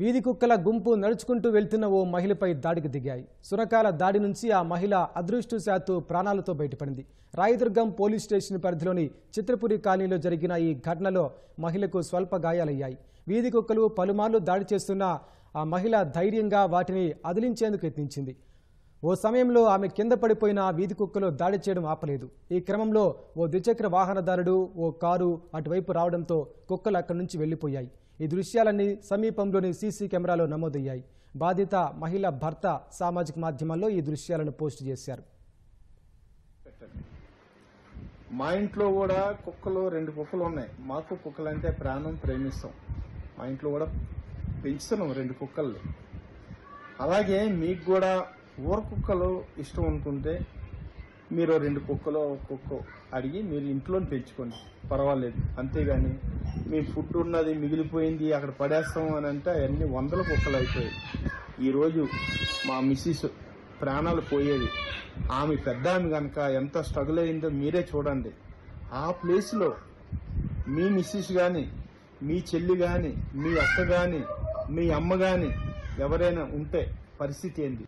వీధి కుక్కల గుంపు నడుచుకుంటూ వెళ్తున్న ఓ మహిళపై దాడికి దిగాయి. సురకాల దాడి నుంచి ఆ మహిళ అదృష్టశాత్తు ప్రాణాలతో బయటపడింది. రాయదుర్గం పోలీస్ స్టేషన్ పరిధిలోని చిత్రపురి కాలనీలో జరిగిన ఈ ఘటనలో మహిళకు స్వల్ప గాయాలయ్యాయి. వీధి కుక్కలు పలుమార్లు దాడి చేస్తున్న ఆ మహిళ ధైర్యంగా వాటిని అదిలించేందుకు యత్నించింది. ఓ సమయంలో ఆమె కింద పడిపోయిన వీధి కుక్కలు దాడి చేయడం ఆపలేదు. ఈ క్రమంలో ఓ ద్విచక్ర వాహనదారుడు ఓ కారు అటువైపు రావడంతో కుక్కలు అక్కడి నుంచి వెళ్ళిపోయాయి ఈ దృశ్యాలన్నీ సమీపంలోని సీసీ కెమెరాలో నమోదయ్యాయి. బాధిత మహిళ భర్త సామాజిక మాధ్యమాల్లో ఈ దృశ్యాలను పోస్టు చేశారు. మా ఇంట్లో కూడా కుక్కలు రెండు కుక్కలు ఉన్నాయి. మాకు కుక్కలు అంటే ప్రాణం ప్రేమిస్తాం. మా ఇంట్లో కూడా పెంచుతున్నాం రెండు కుక్కలు అలాగే మీకు కూడా ఊర కుక్కలు ఇష్టం అనుకుంటే మీరు రెండు కుక్కలో కుక్క అడిగి మీరు ఇంట్లో పెంచుకోండి పర్వాలేదు. అంతేగాని మీ ఫుడ్ ఉన్నది మిగిలిపోయింది అక్కడ పడేస్తాం అని అంటే అవన్నీ వందల కుక్కలు అయిపోయాయి. ఈరోజు మా మిస్సెస్ ప్రాణాలు పోయేది ఆమె పెద్ద ఆమె కనుక ఎంత స్ట్రగుల్ అయిందో మీరే చూడండి. ఆ ప్లేస్లో మీ మిస్సెస్ కానీ మీ చెల్లి కానీ మీ అక్క కానీ మీ అమ్మ కానీ ఎవరైనా ఉంటే పరిస్థితి ఏంటి?